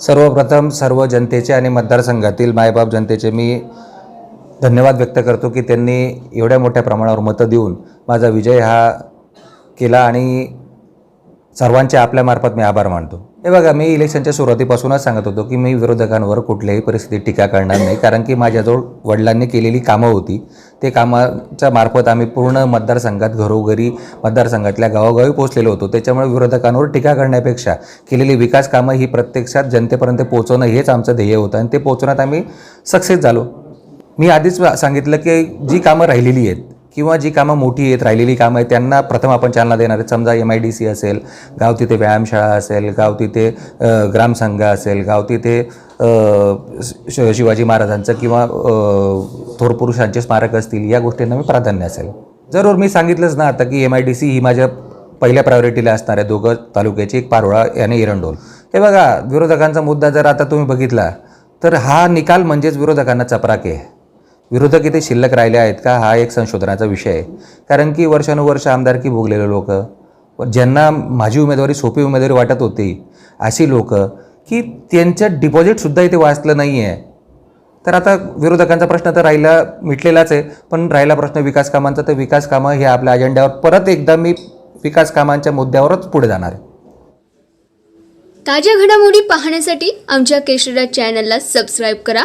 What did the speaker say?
सर्वप्रथम सर्व जनतेचे आणि मतदारसंघातील मायबाप जनतेचे मी धन्यवाद व्यक्त करतो की त्यांनी एवढ्या मोठ्या प्रमाणावर मतं देऊन माझा विजय हा केला आणि सर्वांचे आपल्यामार्फत मी आभार मानतो. हे बघा मी इलेक्शनच्या सुरुवातीपासूनच सांगत होतो की मी विरोधकांवर कुठल्याही परिस्थितीत टीका करणार नाही. कारण की माझ्याजवळ वडिलांनी केलेली कामं होती. ते कामाच्या मार्फत आम्ही पूर्ण मतदारसंघात घरोघरी मतदारसंघातल्या गावोगावी पोहोचलेलो होतो. त्याच्यामुळे विरोधकांवर टीका करण्यापेक्षा केलेली विकास कामं ही प्रत्यक्षात जनतेपर्यंत पोहोचवणं हेच आमचं ध्येय होतं आणि ते पोहोचवण्यात आम्ही सक्सेस झालो. मी आधीच सांगितलं की जी कामं राहिलेली आहेत किंवा जी कामं मोठी आहेत राहिलेली कामं आहेत त्यांना प्रथम आपण चालना देणार आहेत. समजा एम आय डी सी असेल गाव तिथे व्यायामशाळा असेल गाव तिथे ग्रामसंघ असेल गाव तिथे श- शिवाजी महाराजांचं किंवा थोर पुरुषांचे स्मारक असतील या गोष्टींना मी प्राधान्य असेल. जरूर मी सांगितलंच ना आता की एम आय डी सी ही माझ्या पहिल्या प्रायोरिटीला असणार आहे. दोघं तालुक्याची एक पारोळा आणि एरंडोल. हे बघा विरोधकांचा मुद्दा जर आता तुम्ही बघितला तर हा निकाल म्हणजेच विरोधकांना चपराके. आहे विरोधक इथे शिल्लक राहिले आहेत का? हा एक संशोधनाचा विषय आहे. कारण की वर्षानुवर्ष आमदारकी भोगलेले लोक ज्यांना माझी उमेदवारी सोपी उमेदवारी वाटत होती अशी लोक की त्यांचं डिपॉझिटसुद्धा इथे वाचलं नाही आहे तर आता विरोधकांचा प्रश्न तर राहिला मिटलेलाच आहे. पण राहिला प्रश्न विकास कामांचा तर विकास कामं हे आपल्या अजेंड्यावर परत एकदा मी विकास कामांच्या मुद्द्यावरच पुढे जाणार आहे. ताज्या घडामोडी पाहण्यासाठी आमच्या केशरीराज चॅनलला सबस्क्राईब करा.